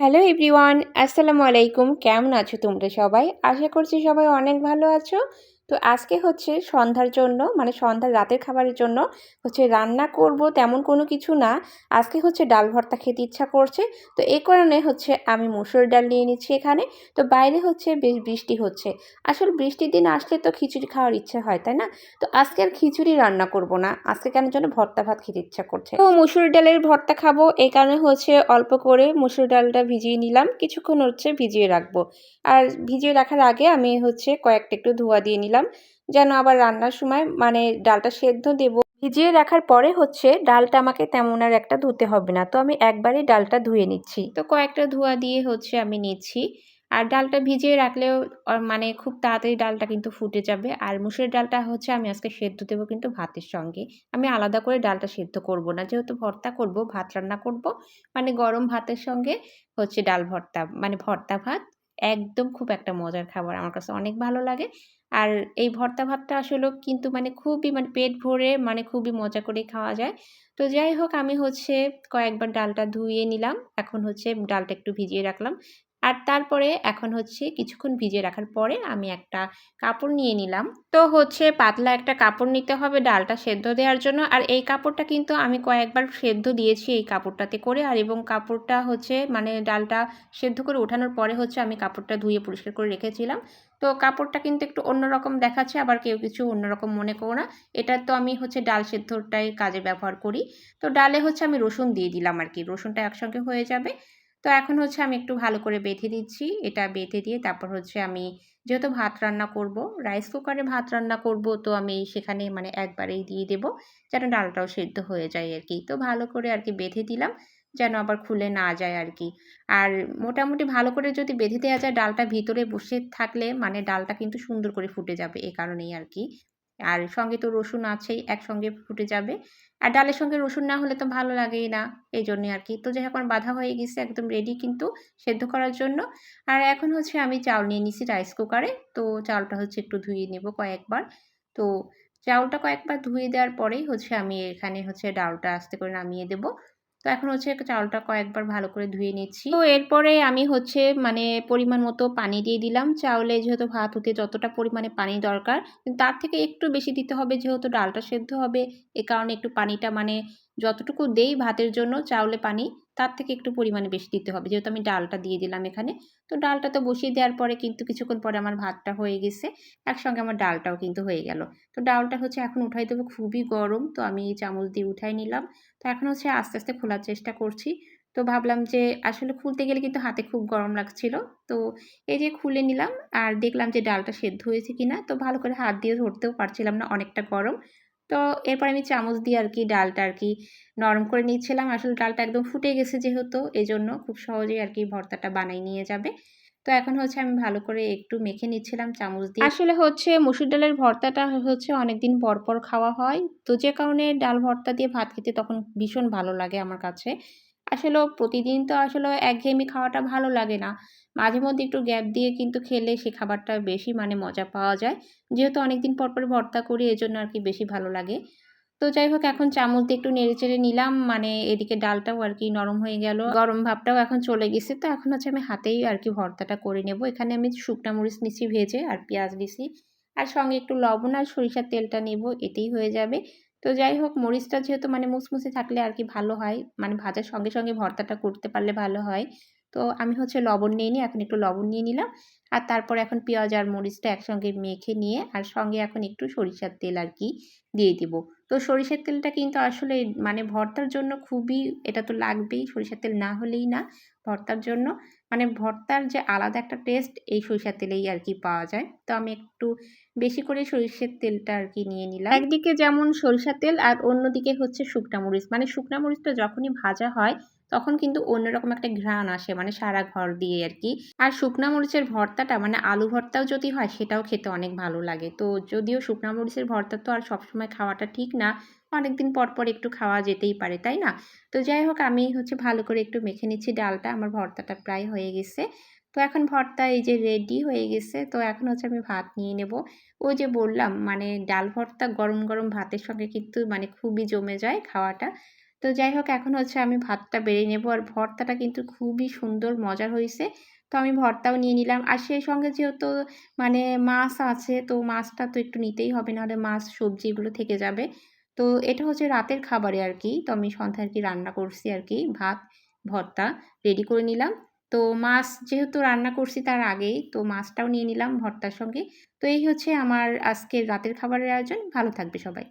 Hello everyone আসসালামু আলাইকুম। কেমন আছো তোমরা সবাই? আশা করছি সবাই অনেক ভালো আছো। তো আজকে হচ্ছে সন্ধ্যার জন্য মানে সন্ধ্যার রাতের খাবারের জন্য হচ্ছে রান্না করব তেমন কোনো কিছু না। আজকে হচ্ছে ডাল ভর্তা খেতে ইচ্ছা করছে। তো এই কারণে হচ্ছে আমি মুসুর ডাল নিয়ে নিচ্ছি এখানে। তো বাইরে হচ্ছে বেশ বৃষ্টি হচ্ছে। আসলে বৃষ্টির দিন আসলে তো খিচুড়ি খাওয়ার ইচ্ছে হয়, তাই না? তো আজকে আর খিচুড়ি রান্না করব না। আজকে কেন জন্য ভর্তা ভাত খেতে ইচ্ছা করছে। তো মুসুর ডালের ভর্তা খাব। এই কারণে হচ্ছে অল্প করে মুসুর ডালটা ভিজিয়ে নিলাম। কিছুক্ষণ হচ্ছে ভিজিয়ে রাখব। আর ভিজিয়ে রাখার আগে আমি হচ্ছে কয়েকটা একটু ধোয়া দিয়ে নিলাম। যেন আবার রান্নার সময় মানে ডালটা সেদ্ধ দেব। ভিজিয়ে রাখার পরে হচ্ছে ডালটা আমাকে তেমন আর একটা ধুতে হবে না। তো আমি একবারই ডালটা ধুয়ে নিচ্ছি। তো কয়েকটা ধোয়া দিয়ে হচ্ছে আমি নিচ্ছি। আর ডালটা ভিজিয়ে রাখলেও মানে খুব তাড়াতাড়ি ডালটা কিন্তু ফুটে যাবে। আর মুসুরের ডালটা হচ্ছে আমি আজকে সেদ্ধ দেবো কিন্তু ভাতের সঙ্গে। আমি আলাদা করে ডালটা সেদ্ধ করব না। যেহেতু ভর্তা করব, ভাত রান্না করব মানে গরম ভাতের সঙ্গে হচ্ছে ডাল ভর্তা মানে ভর্তা ভাত। একদম খুব একটা মজার খাবার আমার কাছে অনেক ভালো লাগে। আর এই ভর্তা ভাতটা আসলে কিন্তু মানে খুবই মানে পেট ভরে মানে খুবই মজা করে খাওয়া যায়। তো যাই হোক, আমি হচ্ছে কয়েকবার ডালটা ধুয়ে নিলাম। এখন হচ্ছে ডালটা একটু ভিজিয়ে রাখলাম। আর তারপরে এখন হচ্ছে কিছুক্ষণ ভিজিয়ে রাখার পরে আমি একটা কাপড় নিয়ে নিলাম। তো হচ্ছে পাতলা একটা কাপড় নিতে হবে ডালটা সেদ্ধ দেওয়ার জন্য। আর এই কাপড়টা কিন্তু আমি কয়েকবার সেদ্ধ দিয়েছি এই কাপড়টাতে করে। আর এবং কাপড়টা হচ্ছে মানে ডালটা সেদ্ধ করে ওঠানোর পরে হচ্ছে আমি কাপড়টা ধুয়ে পরিষ্কার করে রেখেছিলাম। তো কাপড়টা কিন্তু একটু অন্যরকম দেখাচ্ছে, আবার কেউ কিছু অন্যরকম মনে করো না। এটা তো আমি হচ্ছে ডাল সেদ্ধটাই কাজে ব্যবহার করি। তো ডালে হচ্ছে আমি রসুন দিয়ে দিলাম আর কি। রসুনটা একসঙ্গে হয়ে যাবে। তো এখন হচ্ছে আমি একটু ভালো করে বেঁধে দিচ্ছি। এটা বেঁধে দিয়ে তারপর হচ্ছে আমি যেহেতু ভাত রান্না করব রাইস কুকারে ভাত রান্না করব, তো আমি সেখানে মানে একবারেই দিয়ে দেব যেন ডালটাও সেদ্ধ হয়ে যায় আর কি তো ভালো করে আর কি বেঁধে দিলাম যেন আবার খুলে না যায় আর কি আর মোটামুটি ভালো করে যদি বেঁধে দেওয়া যায়, ডালটা ভিতরে বসে থাকলে মানে ডালটা কিন্তু সুন্দর করে ফুটে যাবে এ কারণেই আর কি আর সঙ্গে তো রসুন আছেই, একসঙ্গে ফুটে যাবে। আর ডালের সঙ্গে রসুন না হলে তো ভালো লাগেই না, এই জন্যে আর কি। তো যাই এখন বাধা হয়ে গেছে, একদম রেডি কিন্তু সেদ্ধ করার জন্য। আর এখন হচ্ছে আমি চাউল নিয়ে নিছি রাইস কুকারে তো চাউলটা হচ্ছে একটু ধুয়ে নেব কয়েকবার। তো চাউলটা কয়েকবার ধুয়ে দেওয়ার পরেই হচ্ছে আমি এখানে হচ্ছে ডালটা আস্তে করে নামিয়ে দেবো। তো এখন হচ্ছে চাউলটা কয়েকবার ভালো করে ধুয়ে নিচ্ছি। তো এরপরে আমি হচ্ছে মানে পরিমাণ মতো পানি দিয়ে দিলাম। চাউলে যেহেতু ভাত হতে যতটা পরিমাণে পানি দরকার, তার থেকে একটু বেশি দিতে হবে, যেহেতু ডালটা সেদ্ধ হবে, এ কারণে একটু পানিটা মানে যতটুকু দেই ভাতের জন্য চাউলে পানি, তার থেকে একটু পরিমাণে বেশি দিতে হবে। যেহেতু আমি ডালটা দিয়ে দিলাম এখানে, তো ডালটা তো বসিয়ে দেওয়ার পরে কিন্তু কিছুক্ষণ পরে আমার ভাতটা হয়ে গেছে, একসঙ্গে আমার ডালটাও কিন্তু হয়ে গেল। তো ডালটা হচ্ছে এখন উঠাই দেবো, খুবই গরম, তো আমি চামচ দিয়ে উঠাই নিলাম। তো এখন হচ্ছে আস্তে আস্তে খোলার চেষ্টা করছি। তো ভাবলাম যে আসলে খুলতে গেলে কিন্তু হাতে খুব গরম লাগছিল, তো এই যে খুলে নিলাম আর দেখলাম যে ডালটা সেদ্ধ হয়েছে কি না তো ভালো করে হাত দিয়ে ধরতেও পারছিলাম না অনেকটা গরম। তো এরপর আমি চামচ দিয়ে আর কি ডালটা আর কি নরম করে নিচ্ছিলাম। আসলে ডালটা একদম ফুটে গেছে যেহেতু এই জন্য খুব সহজেই আর কি ভর্তাটা বানাই নিয়ে যাবে। তো এখন হচ্ছে আমি ভালো করে একটু মেখে নিচ্ছিলাম চামচ দিয়ে। আসলে হচ্ছে মুসুর ডালের ভর্তাটা হচ্ছে অনেকদিন পর পর খাওয়া হয়। তো যে কারণে ডাল ভর্তা দিয়ে ভাত খেতে তখন ভীষণ ভালো লাগে আমার কাছে। আসলে প্রতিদিন তো আসলে একঘেয়েমি খাওয়াটা ভালো লাগে না। মাঝে মধ্যে একটু গ্যাপ দিয়ে কিন্তু খেলে সে খাবারটা বেশি মানে মজা পাওয়া যায়। যেহেতু অনেকদিন পর পর ভর্তা করি, এজন্য আর কি বেশি ভালো লাগে। তো যাই হোক, এখন চামচ দিয়ে একটু নেড়ে চেড়ে নিলাম। মানে এদিকে ডালটাও আর কি নরম হয়ে গেল, গরম ভাবটাও এখন চলে গেছে। তো এখন হচ্ছে আমি হাতেই আর কি ভর্তাটা করে নেব। এখানে আমি শুকনা মরিচ নিচ্ছি ভেজে আর পেঁয়াজ দিছি আর সঙ্গে একটু লবণ আর সরিষার তেলটা নেব, এতেই হয়ে যাবে। তো যাই হোক, মরিচটা যেহেতু মানে মুসমুসে থাকলে আর কি ভালো হয়। মানে ভাজার সঙ্গে সঙ্গে ভর্তাটা করতে পারলে ভালো হয়। তো আমি হচ্ছে লবণ নিয়ে নিই, এখন একটু লবণ নিয়ে নিলাম। আর তারপর এখন পেঁয়াজ আর মরিচটা একসঙ্গে মেখে নিয়ে, আর সঙ্গে এখন একটু সরিষার তেল আর কি দিয়ে দিব। তো সরিষার তেলটা কিন্তু আসলে মানে ভর্তার জন্য খুবই, এটা তো লাগবেই, সরিষার তেল না হলেই না, ভর্তার জন্য। মানে ভর্তার যে আলাদা একটা টেস্ট এই সরিষার তেলেই আর কি পাওয়া যায়। তো আমি একটু বেশি করে সরিষের তেলটা আর কি নিয়ে নিলাম। একদিকে যেমন সরিষার তেল আর অন্যদিকে হচ্ছে শুকনা মরিচ। মানে শুকনা মরিচটা যখনই ভাজা হয়, তখন কিন্তু অন্যরকম একটা ঘ্রাণ আসে মানে সারা ঘর দিয়ে আর কি। আর শুকনা মরিচের ভর্তাটা মানে আলু ভর্তাও যদি হয়, সেটাও খেতে অনেক ভালো লাগে। তো যদিও শুকনা মরিচের ভর্তা তো আর সবসময় খাওয়াটা ঠিক না, অনেকদিন পর পর একটু খাওয়া যেতেই পারে, তাই না? তো যাই হোক, আমি হচ্ছে ভালো করে একটু মেখে নিচ্ছি ডালটা। আমার ভর্তাটা প্রায় হয়ে গেছে। তো এখন ভর্তা এই যে রেডি হয়ে গেছে, তো এখন হচ্ছে আমি ভাত নিয়ে নেব। ওই যে বললাম মানে ডাল ভর্তা গরম গরম ভাতের সঙ্গে কিন্তু মানে খুবই জমে যায় খাওয়াটা। তো যাই হোক, এখন হচ্ছে আমি ভাতটা বেড়ে নেব আর ভর্তাটা কিন্তু খুবই সুন্দর, মজার হয়েছে। তো আমি ভর্তাও নিয়ে নিলাম। আর সেই সঙ্গে যেহেতু মানে মাছ আছে, তো মাছটা তো একটু নিতেই হবে, নাহলে মাছ, সবজি এগুলো থেকে যাবে। তো এটা হচ্ছে রাতের খাবারে আর কি। তো আমি সন্ধ্যায় আর কি রান্না করছি আর কি, ভাত, ভর্তা রেডি করে নিলাম। তো মাছ যেহেতু রান্না করছি তার আগেই, তো মাছটাও নিয়ে নিলাম ভর্তার সঙ্গে। তো এই হচ্ছে আমার আজকের রাতের খাবারের আয়োজন। ভালো থাকবে সবাই।